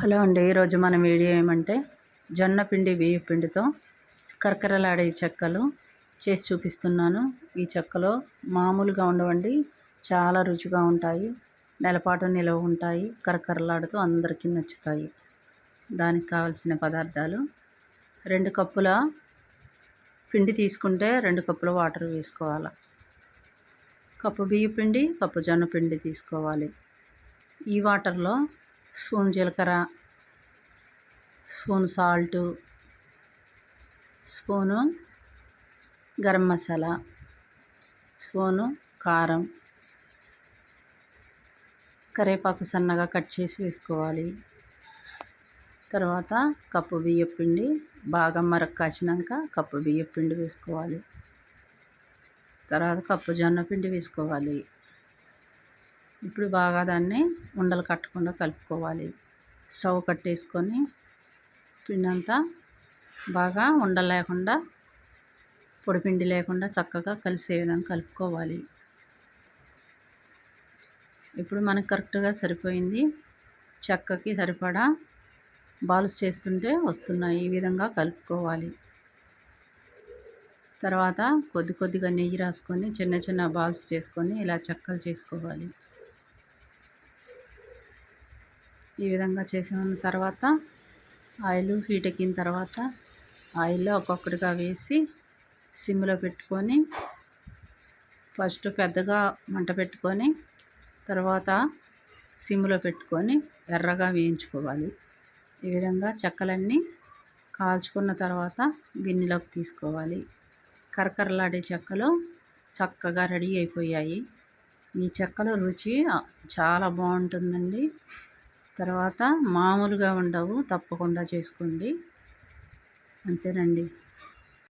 Hello అండి ఈరోజు మన వీడియో ఏమంటే జొన్న పిండి బియ్య పిండితో కరకరలాడే చెక్కలు చేసి చూపిస్తున్నాను. ఈ చెక్కలో మామూలుగా ఉండవండి చాలా రుచిగా ఉంటాయి నెలపాటు నిలవ ఉంటాయి కరకరలాడుతూ అందరికీ నచ్చుతాయి. దానికి కావలసిన పదార్థాలు రెండు కప్పుల పిండి తీసుకుంటే రెండు కప్పుల వాటర్ వేసుకోవాలి. కప్పు బియ్య పిండి కప్పు జొన్న పిండి తీసుకోవాలి. ఈ వాటర్లో స్పూన్ జీలకర్ర spoon salt spoon garam masala spoon కారం. కరివేపాకు సన్నగా కట్ చేసి వేసుకోవాలి. తర్వాత కప్పు బియ్యం పిండి బాగా మరక కాచినాక కప్పు బియ్యం పిండి వేసుకోవాలి. తర్వాత కప్పు జొన్న పిండి వేసుకోవాలి. ఇప్పుడు బాగా దాన్ని ఉండలు కట్టకుండా కలుపుకోవాలి. స్టవ్ కట్టేసుకొని పిండి అంతా బాగా ఉండలేకుండా పొడిపిండి లేకుండా చక్కగా కలిసే విధంగా కలుపుకోవాలి. ఇప్పుడు మనకు కరెక్ట్గా సరిపోయింది. చెక్కకి సరిపడా బాల్స్ చేస్తుంటే వస్తున్నాయి. ఈ విధంగా కలుపుకోవాలి. తర్వాత కొద్ది కొద్దిగా నెయ్యి రాసుకొని చిన్న చిన్న బాల్స్ చేసుకొని ఇలా చెక్కలు చేసుకోవాలి. ఈ విధంగా చేసిన తర్వాత ఆయిల్ హీట్ ఎక్కిన తర్వాత ఆయిల్లో ఒక్కొక్కటిగా వేసి సిమ్లో పెట్టుకొని ఫస్ట్ పెద్దగా మంట పెట్టుకొని తర్వాత సిమ్లో పెట్టుకొని ఎర్రగా వేయించుకోవాలి. ఈ విధంగా చెక్కలన్నీ కాల్చుకున్న తర్వాత గిన్నెలోకి తీసుకోవాలి. కరకరలాడే చెక్కలు చక్కగా రెడీ అయిపోయాయి. ఈ చెక్కల రుచి చాలా బాగుంటుందండి. తర్వాత మామూలుగా ఉండవు తప్పకుండా చేసుకోండి. అంతేనండి.